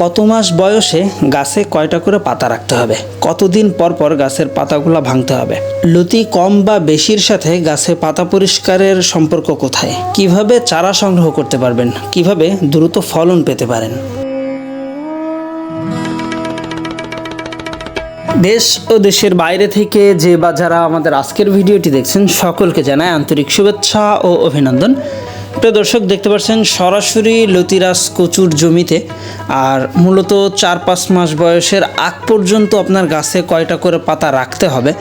কত মাস বয়সে গাছে কয়টা করে পাতা রাখতে হবে? কতদিন পর পর গাছের পাতাগুলো ভাঙতে হবে? লতি কম বা বেশির সাথে গাছে পাতা পরিষ্কারের সম্পর্ক কোথায়? কীভাবে চারা সংগ্রহ করতে পারবেন? কীভাবে দ্রুত ফলন পেতে পারেন? দেশ ও দেশের বাইরে থেকে যে বা যারা আমাদের আজকের ভিডিওটি দেখছেন, সকলকে জানায় আন্তরিক শুভেচ্ছা ও অভিনন্দন। প্রিয় দর্শক, দেখতে পাচ্ছেন সরাসরি লতিরাজ কচুর জমিতে। আর মূলত চার পাঁচ মাস বয়সের আগ পর্যন্ত আপনার গাছে কয়টা করে পাতা রাখতে হবে?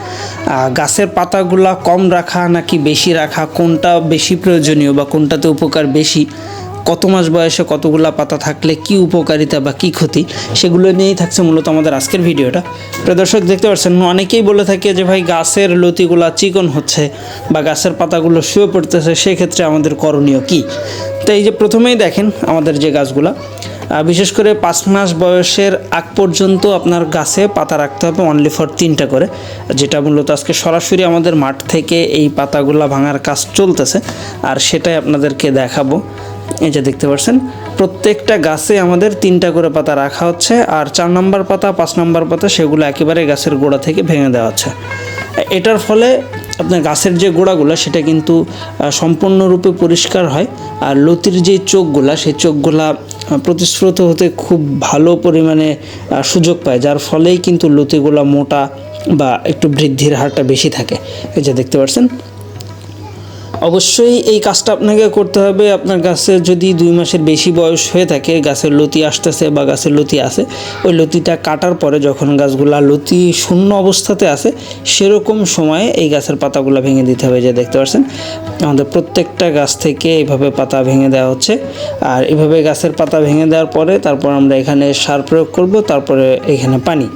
গাছের পাতাগুলা কম রাখা নাকি বেশি রাখা? কোনটা বেশি প্রয়োজনীয় বা কোনটাতে উপকার বেশি? কত মাস বয়সে কতগুলা পাতা থাকলে কি উপকারিতা বা কি ক্ষতি, সেগুলো নিয়েই থাকছে মূলত আমাদের আজকের ভিডিওটা। প্রিয় দর্শক, দেখতে পাচ্ছেন, অনেকেই বলে থাকে যে, ভাই, গাছের লতিগুলা চিকন হচ্ছে বা গাছের পাতাগুলো শুয়ে পড়তেছে, সেক্ষেত্রে আমাদের করণীয় কি? তো এই যে প্রথমেই দেখেন আমাদের যে গাছগুলা বিশেষ করে পাঁচ মাস বয়সের আগ পর্যন্ত আপনার গাছে পাতা রাখতে হবে অনলি ফর তিনটা করে, যেটা মূলত আজকে সরাসরি আমাদের মাঠ থেকে এই পাতাগুলা ভাঙার কাজ চলতেছে, আর সেটাই আপনাদেরকে দেখাবো। এই যে দেখতে পাচ্ছেন, প্রত্যেকটা গাছে আমাদের তিনটা করে পাতা রাখা হচ্ছে আর চার নম্বর পাতা, পাঁচ নম্বর পাতা সেগুলো একেবারে গাছের গোড়া থেকে ভেঙে দেওয়া হচ্ছে। এটার ফলে আপনার গাছের যে গোড়াগুলো, সেটা কিন্তু সম্পূর্ণরূপে পরিষ্কার হয় আর লতির যে চোখগুলা, সেই চোখগুলা প্রতিস্ফুত হতে খুব ভালো পরিমাণে সুযোগ পায়, যার ফলেই কিন্তু লতিগুলা মোটা বা একটু বৃদ্ধির হারটা বেশি থাকে। এই যে দেখতে পাচ্ছেন অবশ্যই এই কাজটা আপনাকে করতে হবে। আপনার গাছে যদি দুই মাসের বেশি বয়স হয়ে থাকে, গাছের লতি আসতেছে বা গাছের লতি আছে, ওই লতিটা কাটার পরে যখন গাছগুলা লতি শূন্য অবস্থাতে আছে, সেরকম সময়ে এই গাছের পাতাগুলো ভেঙে দিতে হবে যে দেখতে পাচ্ছেন? আমাদের প্রত্যেকটা গাছ থেকে এইভাবে পাতা ভেঙে দেওয়া হচ্ছে। আর এভাবে গাছের পাতা ভেঙে দেওয়ার পরে তারপর আমরা এখানে সার প্রয়োগ করব, তারপরে এখানে পানি।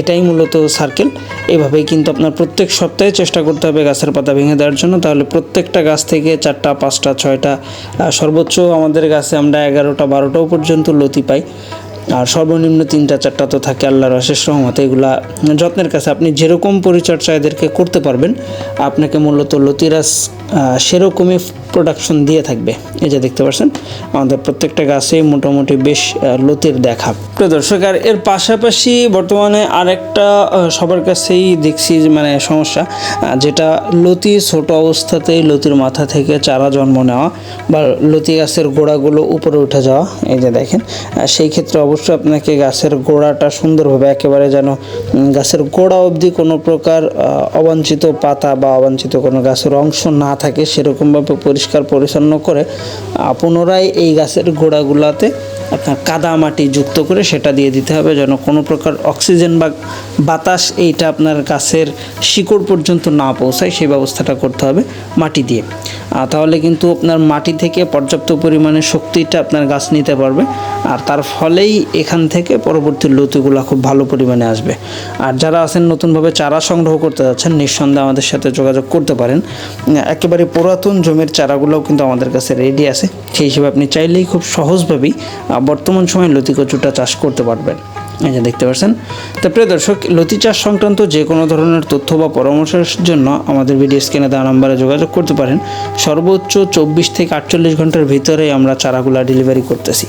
এটাই মূলত সার্কেল এভাবেই কিন্তু আপনার প্রত্যেক সপ্তাহে চেষ্টা করতে হবে গাছের পাতা ভেঙে দেওয়ার জন্য। তাহলে প্রত্যেকটা গাছ থেকে চারটা, পাঁচটা, ছয়টা সর্বোচ্চ আমাদের গাছে আমরা এগারোটা, বারোটাও পর্যন্ত লতি পাই। আর সর্বনিম্ন তিনটা চারটা তো থাকে আল্লাহর অশেষ রহমতে। এগুলা যত্নের কাছে আপনি যেরকম পরিচর্যা এদেরকে করতে পারবেন আপনাকে মূলত লতিরাজ আহ, সেরকমই প্রোডাকশন দিয়ে থাকবে। এই যে দেখতে পাচ্ছেন আমাদের প্রত্যেকটা গাছেই মোটামুটি বেশ লতির দেখা। প্রিয় দর্শক আর এর পাশাপাশি বর্তমানে আরেকটা সবার কাছেই দেখছি মানে সমস্যা যেটা লতি ছোট অবস্থাতেই লতির মাথা থেকে চারা জন্ম নেওয়া বা লতি গাছের গোড়াগুলো উপরে উঠে যাওয়া এই যে দেখেন সেই ক্ষেত্রে অবশ্যই আপনাকে গাছের গোড়াটা সুন্দরভাবে একেবারে যেন গাছের গোড়া অবধি কোনো প্রকার অবাঞ্ছিত পাতা বা অবাঞ্ছিত কোনো গাছের অংশ না থাকে, সেরকমভাবে পরিষ্কার পরিচ্ছন্ন করে পুনরায় এই গাছের গোড়াগুলাতে আপনার কাদা মাটি যুক্ত করে সেটা দিয়ে দিতে হবে যেন কোনো প্রকার অক্সিজেন বা বাতাস এইটা আপনার গাছের শিকড় পর্যন্ত না পৌঁছায়, সেই ব্যবস্থাটা করতে হবে মাটি দিয়ে। তাহলে কিন্তু আপনার মাটি থেকে পর্যাপ্ত পরিমাণে শক্তিটা আপনার গাছ নিতে পারবে। আর তার ফলেই এখান থেকে পরবর্তী লতিগুলো খুব ভালো পরিমাণে আসবে। আর যারা আছেন, নতুনভাবে চারা সংগ্রহ করতে যাচ্ছেন, নিঃসন্দেহে আমাদের সাথে যোগাযোগ করতে পারেন। একেবারে পুরাতন জমির চারাগুলোও কিন্তু আমাদের কাছে রেডি আছে। সেই হিসেবে আপনি চাইলেই খুব সহজভাবেই বর্তমান সময়ে লতি কচুটা চাষ করতে পারবেন। এই যে দেখতে পাচ্ছেন। তো প্রিয় দর্শক, লতি চাষ সংক্রান্ত যে কোনো ধরনের তথ্য বা পরামর্শের জন্য আমাদের ভিডিও স্ক্রিনে দেওয়া নাম্বারে যোগাযোগ করতে পারেন। সর্বোচ্চ চব্বিশ থেকে আটচল্লিশ ঘণ্টার ভিতরে আমরা চারাগুলা ডেলিভারি করতেছি।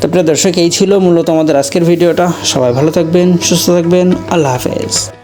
তো প্রিয় দর্শক, এই ছিল মূলত আমাদের আজকের ভিডিওটা। সবাই ভালো থাকবেন, সুস্থ থাকবেন। আল্লাহ হাফেজ।